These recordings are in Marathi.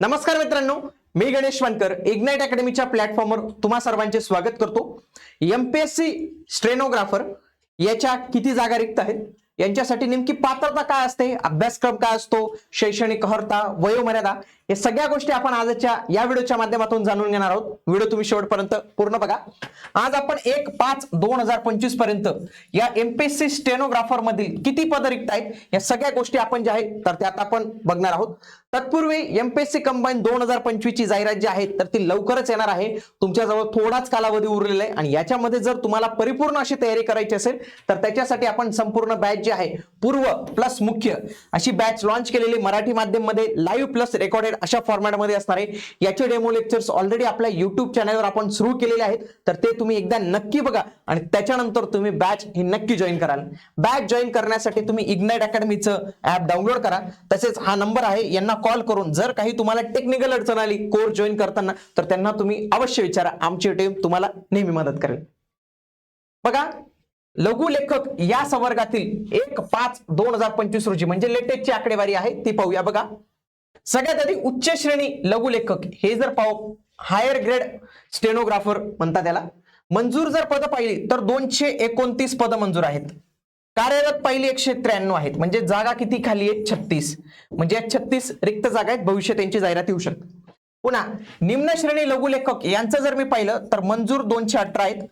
नमस्कार मित्रांनो मी गणेश वानकर इग्नाइट अकॅडमीच्या प्लॅटफॉर्मवर तुम्हा सर्वांचे स्वागत करतो. एमपीएससी स्ट्रेनोग्राफर याच्या किती जागा रिक्त आहेत? यांच्यासाठी नेमकी पात्रता काय असते? अभ्यासक्रम काय असतो? शैक्षणिक अर्हता वयोमर्यादा या सगळ्या गोष्टी आपण आजच्या या व्हिडिओच्या माध्यमातून जाणून घेणार आहोत. व्हिडिओ तुम्ही शेवटपर्यंत पूर्ण बघा. आज आपण एक पाच दोन हजार पंचवीसपर्यंत या एमपीएससी स्टेनोग्राफर मधील किती पद रिक्त आहेत या सगळ्या गोष्टी आपण ज्या आहेत तर त्यात आपण बघणार आहोत. तत्पूर्वी एमपीएससी कंबाईन दोन हजार पंचवीस ची जाहिरात जी आहे तर ती लवकरच येणार आहे. तुमच्याजवळ थोडाच कालावधी उरलेला आहे आणि याच्यामध्ये जर तुम्हाला परिपूर्ण अशी तयारी करायची असेल तर त्याच्यासाठी आपण संपूर्ण बॅच जी आहे पूर्व प्लस मुख्य अशी बॅच लॉन्च केलेली मराठी माध्यममध्ये लाईव्ह प्लस रेकॉर्डेड अशा फॉर्मॅटमध्ये असणार आहे. याचे डेमो लेक्चर्स ऑलरेडी आपल्या युट्यूब चॅनलवर आपण सुरू केलेले आहेत. तर ते तुम्ही एकदा नक्की बघा आणि त्याच्यानंतर तुम्ही बॅच ही नक्की जॉईन कराल. बॅच जॉईन करण्यासाठी तुम्ही इग्नाइट अकॅडमीचं ऍप डाउनलोड करा. तसेच हा नंबर आहे. यांना कॉल करून जर काही तुम्हाला टेक्निकल अडचण आली कोर्स जॉईन करताना तर त्यांना तुम्ही अवश्य विचारा. आमची टीम तुम्हाला नेहमी मदत करेल. बघा लघु लेखक या संवर्गातील एक पाच दोन हजार पंचवीस रोजी म्हणजे लेटेस्टची आकडेवारी आहे ती पाहूया. बघा सगळ्यात आधी उच्च श्रेणी लघु लेखक हे जर पाहू हायर ग्रेड स्टेनोग्राफर म्हणतात त्याला. मंजूर जर पद पाहिली तर दोनशे एकोणतीस पद मंजूर आहेत. कार्यरत पहिली एकशे त्र्याण्णव आहेत. म्हणजे जागा किती खाली आहेत छत्तीस. म्हणजे छत्तीस रिक्त जागा आहेत. भविष्य त्यांची जाहिरात येऊ शकते. पुन्हा निम्न श्रेणी लघु लेखक यांचं जर मी पाहिलं तर मंजूर दोनशे अठरा आहेत.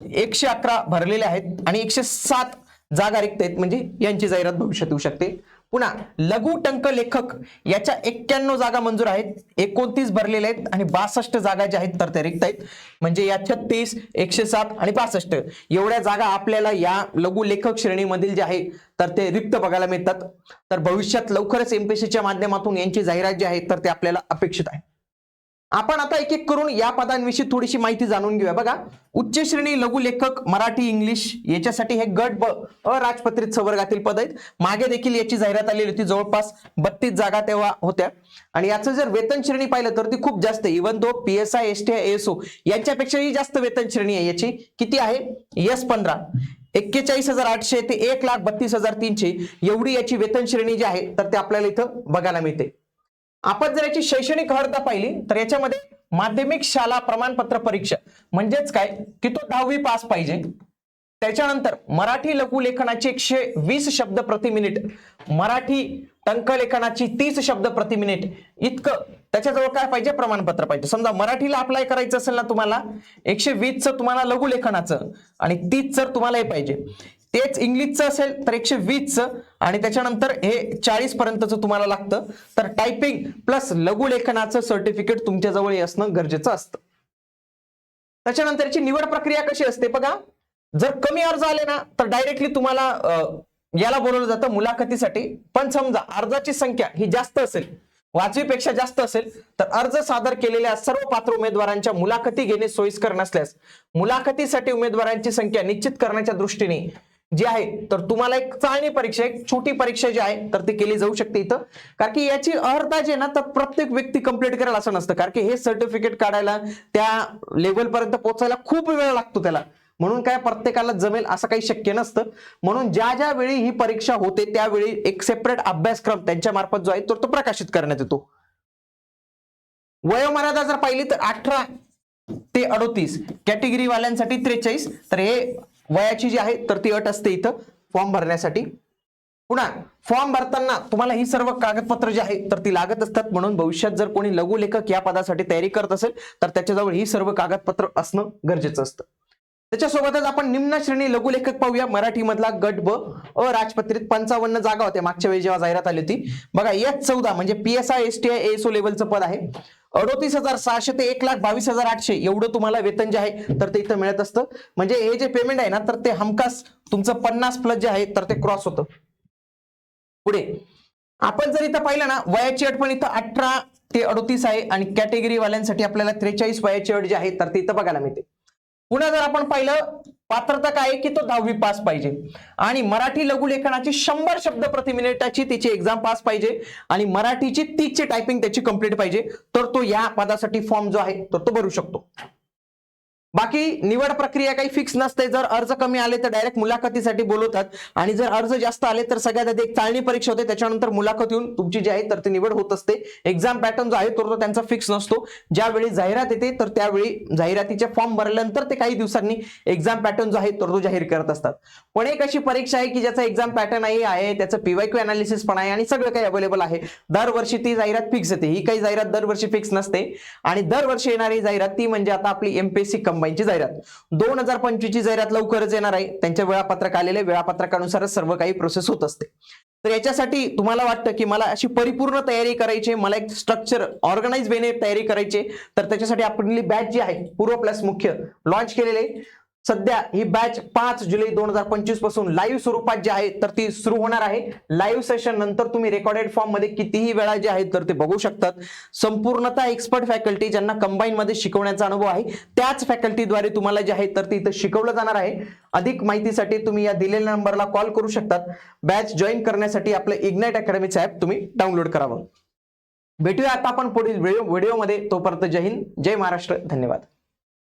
एकशे अकरा भरलेले आहेत. आणि एकशे सात जागा रिक्त आहेत. म्हणजे यांची जाहिरात भविष्यात येऊ शकते. पुन्हा लघु टंक लेखक याच्या एक्क्याण्णव जागा मंजूर आहेत एकोणतीस भरलेल्या आहेत आणि बासष्ट जागा ज्या आहेत तर त्या रिक्त आहेत. म्हणजे या छत्तीस एकशे सात आणि बासष्ट एवढ्या जागा आपल्याला या लघु लेखक श्रेणीमधील जे आहे तर ते रिक्त बघायला मिळतात. तर भविष्यात लवकरच एमपीएससीच्या माध्यमातून यांची जाहिरात जी आहे तर ते आपल्याला अपेक्षित आहे. आपण आता एक एक करून या पदांविषयी थोडीशी माहिती जाणून घेऊया. बघा उच्च श्रेणी लघु लेखक मराठी इंग्लिश याच्यासाठी हे गट ब अराजपत्रित संवर्गातील पद आहेत. मागे देखील याची जाहिरात आलेली होती जवळपास बत्तीस जागा तेव्हा होत्या. आणि याचं जर वेतन श्रेणी पाहिलं तर ती खूप जास्त आहे. Even though P S I S T SO यांच्यापेक्षाही जास्त वेतन श्रेणी आहे याची. किती आहे? एस पंधरा. एक्केचाळीस हजार आठशे ते एक लाख बत्तीस हजार तीनशे एवढी याची वेतन श्रेणी जी आहे तर ते आपल्याला इथं बघायला मिळते. आपण जर याची शैक्षणिक अर्हता पाहिली तर याच्यामध्ये माध्यमिक शाळा प्रमाणपत्र परीक्षा म्हणजेच काय? की तो दहावी पास पाहिजे. त्याच्यानंतर मराठी लघुलेखनाची एकशे वीस शब्द प्रति मिनिट मराठी टंकलेखनाची तीस शब्द प्रति मिनिट इतकं त्याच्याजवळ काय पाहिजे? प्रमाणपत्र पाहिजे. समजा मराठीला अप्लाय करायचं असेल ना तुम्हाला एकशे वीसचं तुम्हाला लघुलेखनाचं आणि तीस जर तुम्हाला हे पाहिजे. तेच इंग्लिशचं असेल तर एकशे वीसचं. आणि त्याच्यानंतर हे चाळीस पर्यंतचं तुम्हाला लागतं. तर टायपिंग प्लस लघुलेखनाचं सर्टिफिकेट तुमच्याजवळ असणं गरजेचं असतं. त्याच्यानंतर याची निवड प्रक्रिया कशी असते बघा. जर कमी अर्ज आले ना तर डायरेक्टली तुम्हाला याला बोलवलं जातं मुलाखतीसाठी. पण समजा अर्जाची संख्या ही जास्त असेल वाजवीपेक्षा जास्त असेल तर अर्ज सादर केलेल्या सर्व पात्र उमेदवारांच्या मुलाखती घेणे सोयीस्कर नसल्यास मुलाखतीसाठी उमेदवारांची संख्या निश्चित करण्याच्या दृष्टीने जी आहे तर तुम्हाला एक चाळणी परीक्षा एक छोटी परीक्षा जी आहे तर ती केली जाऊ शकते इथं. कारण की याची अर्हता जी आहे ना तर प्रत्येक व्यक्ती कंप्लीट करेल असं नसतं. कारण की हे सर्टिफिकेट काढायला त्या लेवलपर्यंत पोहोचायला खूप वेळ लागतो त्याला. म्हणून काय प्रत्येकाला जमेल असं काही शक्य नसतं. म्हणून ज्या ज्या वेळी ही परीक्षा होते त्यावेळी एक सेपरेट अभ्यासक्रम त्यांच्या मार्फत जो आहे तर तो प्रकाशित करण्यात येतो. वयोमर्यादा जर पाहिली तर अठरा ते अडोतीस. कॅटेगरी वाल्यांसाठी त्रेचाळीस. तर हे वयाची जी आहे तर ती अट असते इथं फॉर्म भरण्यासाठी. पुन्हा फॉर्म भरताना तुम्हाला ही सर्व कागदपत्र जी आहे तर ती लागत असतात. म्हणून भविष्यात जर कोणी लघुलेखक या पदासाठी तयारी करत असेल तर त्याच्याजवळ ही सर्व कागदपत्र असणं गरजेचं असतं. त्याच्यासोबतच आपण निम्न श्रेणी लघुलेखक पाहूया. मराठी मधला गट ब अराजपत्रित पंचावन्न जागा होत्या. मागच्या वेळी जेव्हा जाहिरात आली होती. बघा एस चौदा म्हणजे P S I S T I SO लेवलचं पद आहे. अडोतीस हजार सहाशे ते एक लाख बावीस हजार आठशे एवढं तुम्हाला वेतन जे आहे तर ते इथं मिळत असतं. म्हणजे हे जे पेमेंट आहे ना तर ते हमखास तुमचं पन्नास प्लस जे आहे तर ते क्रॉस होतं. पुढे. आपण जर इथं पाहिलं ना वयाची अट पण इथं अठरा ते अडोतीस आहे आणि कॅटेगरी वाल्यांसाठी आपल्याला त्रेचाळीस वयाची अट जी आहे तर ते इथं बघायला मिळते. पुन्हा जर आपण पाहिलं पात्रता काय आहे की तो दहावी पास पाहिजे. आणि मराठी लघुलेखनाची शंभर शब्द प्रति मिनिटाची तिची एक्झाम पास पाहिजे आणि मराठीची तीसची टायपिंग त्याची कंप्लीट पाहिजे. तर तो या पदासाठी फॉर्म जो आहे तर तो भरू शकतो. बाकी निवड प्रक्रिया काही फिक्स नसते. जर अर्ज कमी आले तर डायरेक्ट मुलाखतीसाठी बोलवतात. आणि जर अर्ज जास्त आले तर सगळ्यात आधी एक चाळणी परीक्षा होते. त्याच्यानंतर मुलाखत येऊन तुमची जी आहे तर ती निवड होत असते. एक्झाम पॅटर्न जो आहे तो तो त्यांचा फिक्स नसतो. ज्यावेळी जाहिरात येते तर त्यावेळी जाहिरातीचे फॉर्म भरल्यानंतर ते काही दिवसांनी एक्झाम पॅटर्न जो आहे तो जाहीर करत असतात. पण एक अशी परीक्षा आहे की ज्याचा एक्झाम पॅटर्न आहे आहे त्याचं पीवायक्यू अनालिसिस पण आहे आणि सगळं काही अवेलेबल आहे. दरवर्षी ती जाहिरात फिक्स येते. ही काही जाहिरात दरवर्षी फिक्स नसते. आणि दरवर्षी येणारी जाहिरात ती म्हणजे आता आपली एमपीएससी कंबाईनची जाहिरात. दोन हजार पंचवीसची जाहिरात लवकरच येणार आहे. त्यांच्या वेळापत्रक आलेले वेळापत्रकानुसारच सर्व काही प्रोसेस होत असते. तर याच्यासाठी तुम्हाला वाटतं की मला अशी परिपूर्ण तयारी करायची आहे, मला एक स्ट्रक्चर ऑर्गनाइज वेने तयारी करायची तर त्याच्यासाठी आपली बॅच जी आहे पूर्व प्लस मुख्य लॉन्च केलेले आहे. सध्या ही बॅच पाच जुलै दोन हजार पंचवीसपासून लाईव्ह स्वरूपात जी आहे तर ती सुरू होणार आहे. लाईव्ह सेशन नंतर तुम्ही रेकॉर्डेड फॉर्ममध्ये कितीही वेळा जे आहेत तर ते बघू शकतात. संपूर्णतः एक्सपर्ट फॅकल्टी ज्यांना कंबाईन मध्ये शिकवण्याचा अनुभव आहे त्याच फॅकल्टीद्वारे तुम्हाला जे आहे तर ते इथं शिकवलं जाणार आहे. अधिक माहितीसाठी तुम्ही या दिलेल्या नंबरला कॉल करू शकतात. बॅच जॉईन करण्यासाठी आपलं इग्नाइट अकॅडमीचं ऍप तुम्ही डाउनलोड करावं. भेटूया आता आपण पुढील व्हिडिओ व्हिडिओमध्ये तोपर्यंत जय हिंद जय महाराष्ट्र. धन्यवाद.